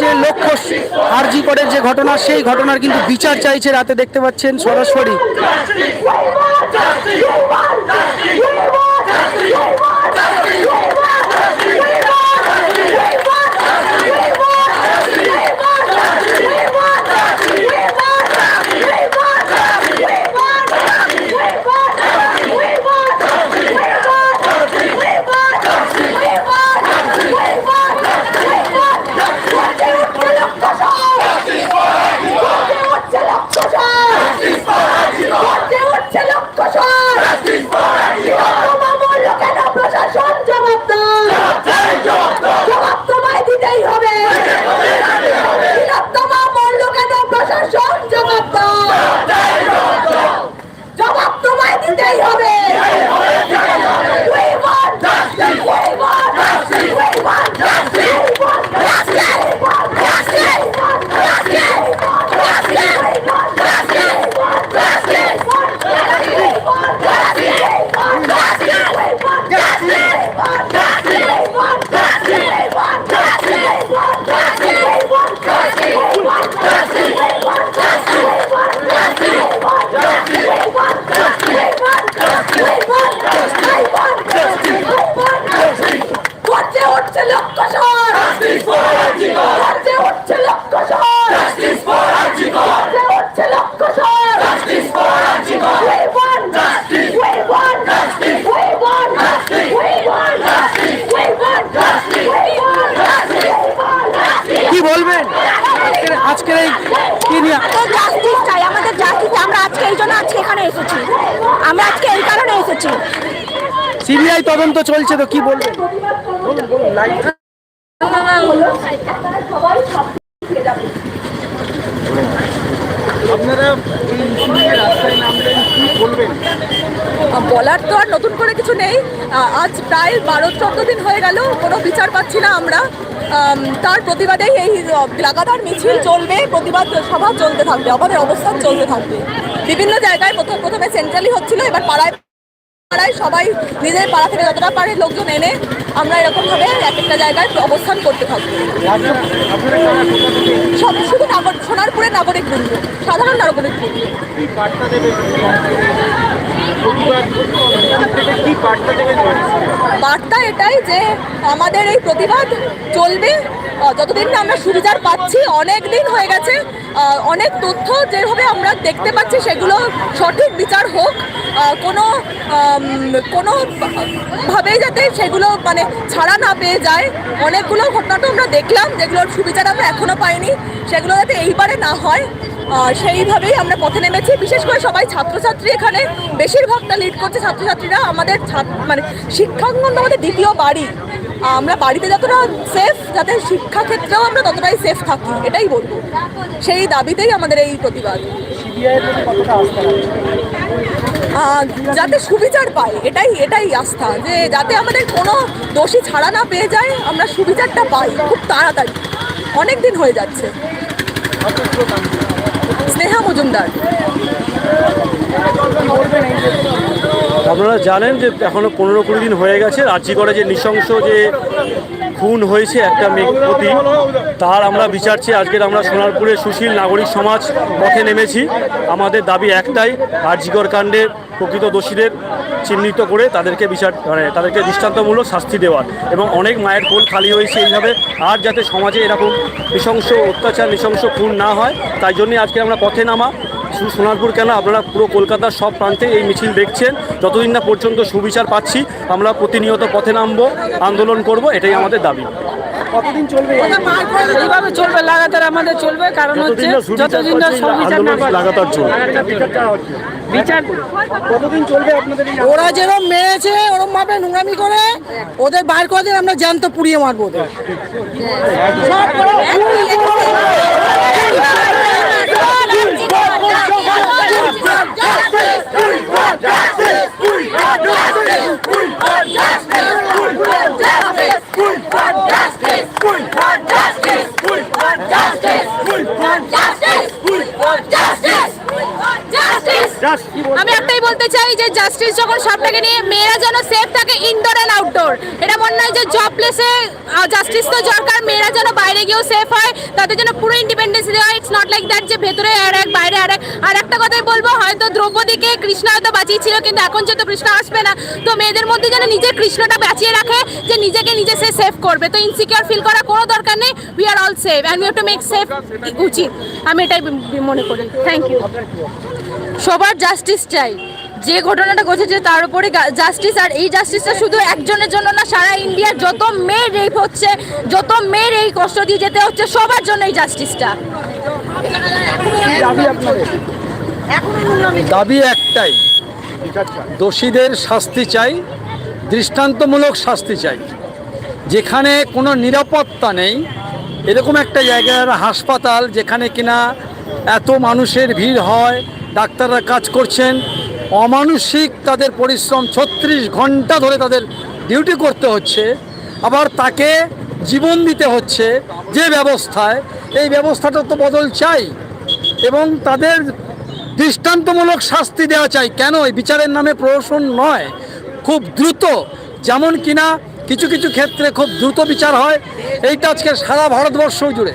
যে লক্ষ্য আরজি করের যে ঘটনা, সেই ঘটনার কিন্তু বিচার চাইছে রাতে দেখতে পাচ্ছেন সরাসরি। প্রশাসন জবাবদার। আজকে এখানে এসেছি। আমরা আজকে এই কারণে এসেছি। সিবিআই তদন্ত চলছে তো কি বলবেন আপনারা এই ইস্যু নিয়ে রাস্তায় নামলেন কি বলবেন? বলার তো আর নতুন করে কিছু নেই। আজ প্রায় বারো চোদ্দ দিন হয়ে গেল কোনো বিচার পাচ্ছি না আমরা। তার প্রতিবাদেই এই লাগাতার মিছিল চলবে প্রতিবাদ সভা চলতে থাকবে আমাদের অবস্থান চলতে থাকবে। বিভিন্ন জায়গায় প্রথম প্রথমে সেন্ট্রালি হচ্ছিল, এবার পাড়ায় পাড়ায় সবাই নিজের পাড়া থেকে যতটা পারে লোকজন এনে আমরা এরকমভাবে এক একটা জায়গায় অবস্থান করতে থেকে। সব শুধু নাগর সোনারপুরের নাগরিক বৃন্দ সাধারণ নাগরিক বৃন্দ কি বার্তা এটাই যে আমাদের এই প্রতিবাদ চলবে। যতদিন না আমরা সুবিচার পাচ্ছি, অনেক দিন হয়ে গেছে অনেক তথ্য যেভাবে আমরা দেখতে পাচ্ছি সেগুলো সঠিক বিচার হোক কোনো কোনো ভাবেই যাতে সেগুলো মানে ছাড়া না পেয়ে যায়। অনেকগুলো ঘটনা তো আমরা দেখলাম, যেগুলোর সুবিচার আমরা এখনও পাইনি, সেগুলো যাতে এইবারে না হয়। সেইভাবেই আমরা পথে নেমেছি। বিশেষ করে সবাই ছাত্রছাত্রী এখানে। বেশিরভাগটা লিড করছে ছাত্রছাত্রীরা। আমাদের ছাত্র মানে শিক্ষাঙ্গন আমাদের দ্বিতীয় বাড়ি। আমরা বাড়িতে যতটা সেফ যাতে শিক্ষা ক্ষেত্রেও আমরা ততটাই সেফ থাকি এটাই বলব। সেই দাবিতেই আমাদের এই প্রতিবাদ। যাতে সুবিচার পায় এটাই এটাই আস্থা। যে যাতে আমাদের কোনো দোষী ছাড়া না পেয়ে যায় আমরা সুবিচারটা পাই খুব তাড়াতাড়ি। অনেক দিন হয়ে যাচ্ছে। স্নেহা মজুমদার। আপনারা জানেন যে এখনও পনেরো কুড়ি দিন হয়ে গেছে রাজ্যি করে যে নৃশংস যে খুন হয়েছে একটা প্রতি, তার আমরা বিচার চেয়ে আজকের আমরা সোনারপুরে সুশীল নাগরিক সমাজ পথে নেমেছি। আমাদের দাবি একটাই আরজিকর কাণ্ডের প্রকৃত দোষীদের চিহ্নিত করে তাদেরকে বিচার মানে তাদেরকে দৃষ্টান্তমূলক শাস্তি দেওয়ার। এবং অনেক মায়ের কোল খালি হয়েছে এইভাবে। আর যাতে সমাজে এরকম নৃশংস অত্যাচার, নৃশংস খুন না হয়, তাই জন্যই আজকে আমরা পথে নামা। শুধু সোনারপুর কেন আপনারা পুরো কলকাতার সব প্রান্তে এই মিছিল দেখছেন। যতদিন না পর্যন্ত সুবিচার পাচ্ছি, আমরা প্রতিনিয়ত পথে নামবো, আন্দোলন করব, এটাই আমাদের দাবি। কতদিন চলবে এই এইভাবে চলবে লাগাতার আমাদের চলবে কারণ হচ্ছে যতদিন না সংবিধান না পাবে। লাগাতার চলবে বিচার কতদিন চলবে আপনাদের ওরা যেরকম মেরেছে ওরকম ভাবে নোংরামি করে ওদের বাইর করে দিন আমরা জ্যান্ত পুড়িয়ে মারবো ওদের Justice! Justice! Justice! আমি একটাই বলতে চাই যে জাস্টিস যখন সবটাকে নিয়ে মেয়েরা যেন সেফ থাকে ইনডোর অ্যান্ড আউটডোর এটা মনে হয় যে জব প্লেসে জাস্টিস তো দরকার মেয়েরা যেন বাইরে গিয়েও সেফ হয় তাদের জন্য পুরো ইন্ডিপেন্ডেন্স দেওয়া ইটস নট লাইক দ্যাট যে ভেতরে আর এক বাইরে আর এক। আর একটা কথাই বলব হয়তো দ্রৌপদীকে কৃষ্ণ হয়তো বাঁচিয়েছিল কিন্তু এখন যেহেতু কৃষ্ণ আসবে না তো মেয়েদের মধ্যে যেন নিজের কৃষ্ণটা বাঁচিয়ে রাখে যে নিজেকে নিজে সে সেফ করবে। তো ইনসিকিউর ফিল করার কোনো দরকার নেই we are all safe and we have to make safe উচিত। আমি এটাই মনে করি। থ্যাংক ইউ সবার জাস্টিস চাই। যে ঘটনাটা ঘটেছে তার উপরে জাস্টিস আর এই জাস্টিসটা শুধু একজনের জন্য না, সারা ইন্ডিয়ার যত মেয়ের রেপ হচ্ছে, যত মেয়ের এই কষ্ট দিয়ে যেতে হচ্ছে, সবার জন্য এই জাস্টিসটা দাবি একটাই, দোষীদের শাস্তি চাই, দৃষ্টান্তমূলক শাস্তি চাই। যেখানে কোনো নিরাপত্তা নেই, এরকম একটা জায়গার হাসপাতাল যেখানে কিনা এত মানুষের ভিড় হয় ডাক্তাররা কাজ করছেন। অমানসিক তাদের পরিশ্রম ছত্রিশ ঘণ্টা ধরে তাদের ডিউটি করতে হচ্ছে। আবার তাকে জীবন দিতে হচ্ছে যে ব্যবস্থায়। এই ব্যবস্থাটা তো বদল চাই। এবং তাদের দৃষ্টান্তমূলক শাস্তি দেওয়া চাই। কেন? এই বিচারের নামে প্রহসন নয়। খুব দ্রুত। যেমন কিনা কিছু কিছু ক্ষেত্রে খুব দ্রুত বিচার হয়। এইটা আজকে সারা ভারতবর্ষ জুড়ে।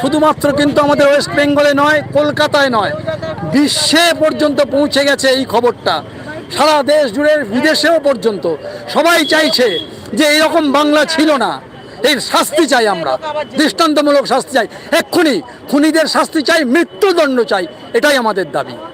শুধুমাত্র কিন্তু আমাদের ওয়েস্ট বেঙ্গলে নয়, কলকাতায় নয়। বিশ্বে পর্যন্ত পৌঁছে গেছে এই খবরটা। সারা দেশ জুড়ে বিদেশেও পর্যন্ত। সবাই চাইছে যে এরকম বাংলা ছিল না। এর শাস্তি চাই আমরা। দৃষ্টান্তমূলক শাস্তি চাই। এক্ষুনি খুনিদের শাস্তি চাই, মৃত্যুদণ্ড চাই। এটাই আমাদের দাবি।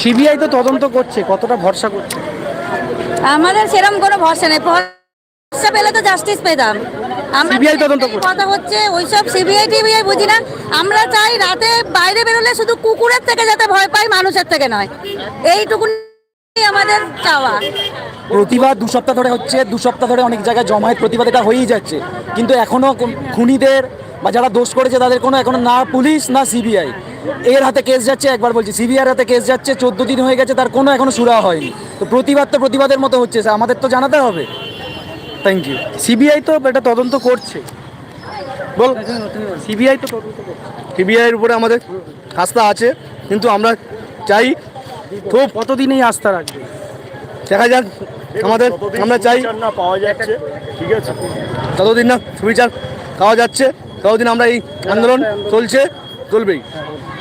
সিবিআই তো তদন্ত করছে কতটা ভরসা করছে? আমাদের সেরকম কোনো ভরসা নেই। ভরসা পেলে তো জাস্টিস পেতাম। CBI তদন্ত। কথা হচ্ছে ওইসব সিবিআই টিবিআই বুঝি না। আমরা চাই রাতে বাইরে বেরোলে শুধু কুকুরের থেকে যাতে ভয় পাই মানুষের থেকে নয়। এইটুকু আমাদের চাওয়া। প্রতিবাদ দু সপ্তাহ ধরে হচ্ছে দু সপ্তাহ ধরে অনেক জায়গায় জমায়েত প্রতিবাদ এটা হয়েই যাচ্ছে। কিন্তু এখনও খুনিদের বা যারা দোষ করেছে তাদের কোনো এখনও না পুলিশ না সিবিআই। এর হাতে কেস যাচ্ছে একবার বলছি সিবিআইয়ের হাতে কেস যাচ্ছে চোদ্দ দিন হয়ে গেছে তার কোনো এখনও সুরা হয়নি। তো প্রতিবাদ তো প্রতিবাদের মতো হচ্ছে আমাদের তো জানাতে হবে। থ্যাংক ইউ সিবিআই তো এটা তদন্ত করছে। বল সিবিআই তো সিবিআইয়ের উপরে আমাদের আস্থা আছে কিন্তু আমরা চাই খুব কতদিনেই আস্থা রাখবে? দেখা যাক আমাদের আমরা চাই না পাওয়া যাচ্ছে ঠিক আছে? যতদিন না সুবিচার পাওয়া যাচ্ছে ততদিন আমরা এই আন্দোলন চলছে? চলবেই।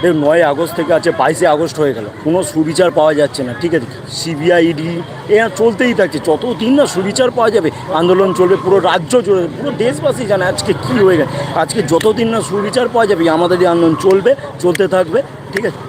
দেখুন নয় আগস্ট থেকে আছে বাইশে আগস্ট হয়ে গেল। কোনো সুবিচার পাওয়া যাচ্ছে না ঠিক আছে? সিবিআই ইডি এ চলতেই থাকছে। যতদিন না সুবিচার পাওয়া যাবে আন্দোলন চলবে পুরো রাজ্য চলবে পুরো দেশবাসী জানে আজকে কী হয়ে গেছে। আজকে যতদিন না সুবিচার পাওয়া যাবে আমাদের এই আন্দোলন চলবে চলতে থাকবে ঠিক আছে?